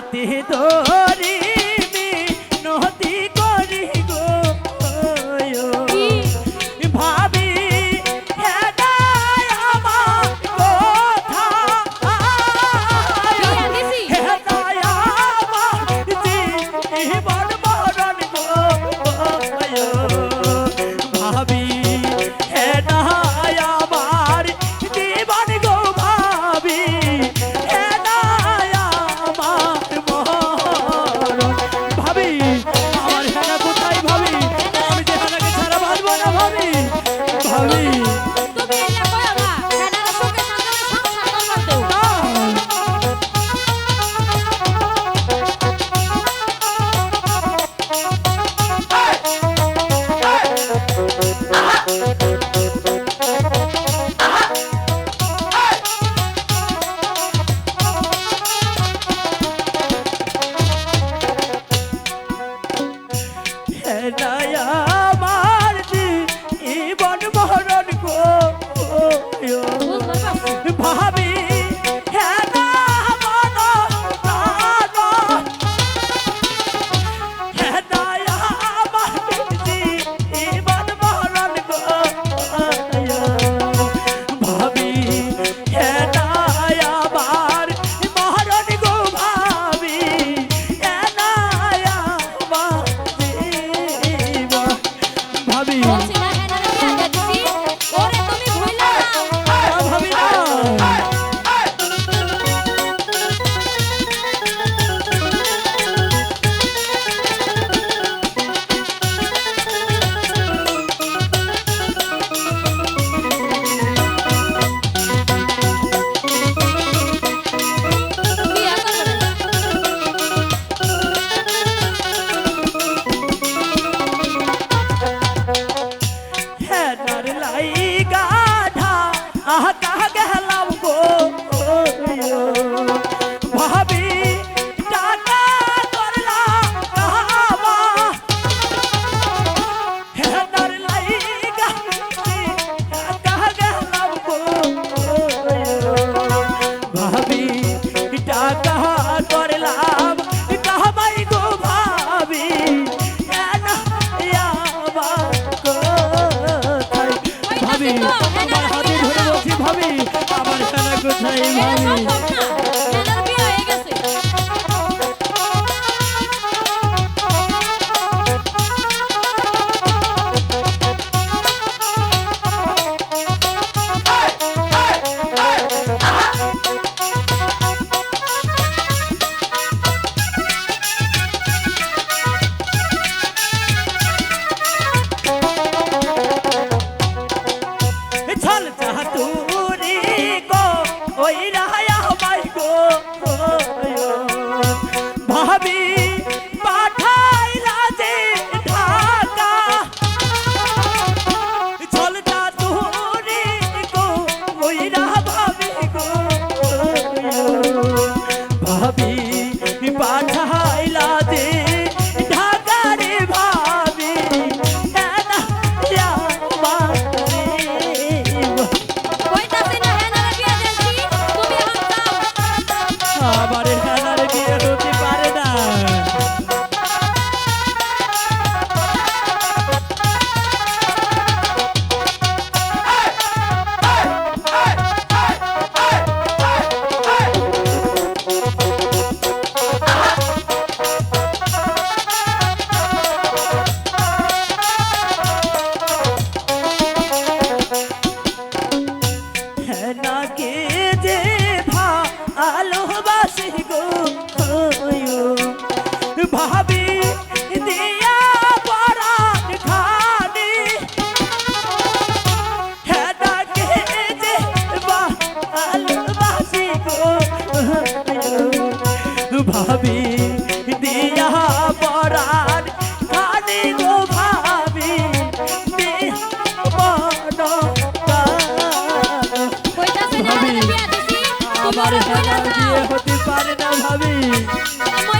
হাতে ধরে thank you গেলাম গো ভাবি টাটা করলাম হেদার লাই গেলাম গো ভাবি টাটা করলাম কাহাবাই গো ভাবি। ভাবি ভাবি? আমার সারা কোথায় ভাবি? ভাবি ভাবি।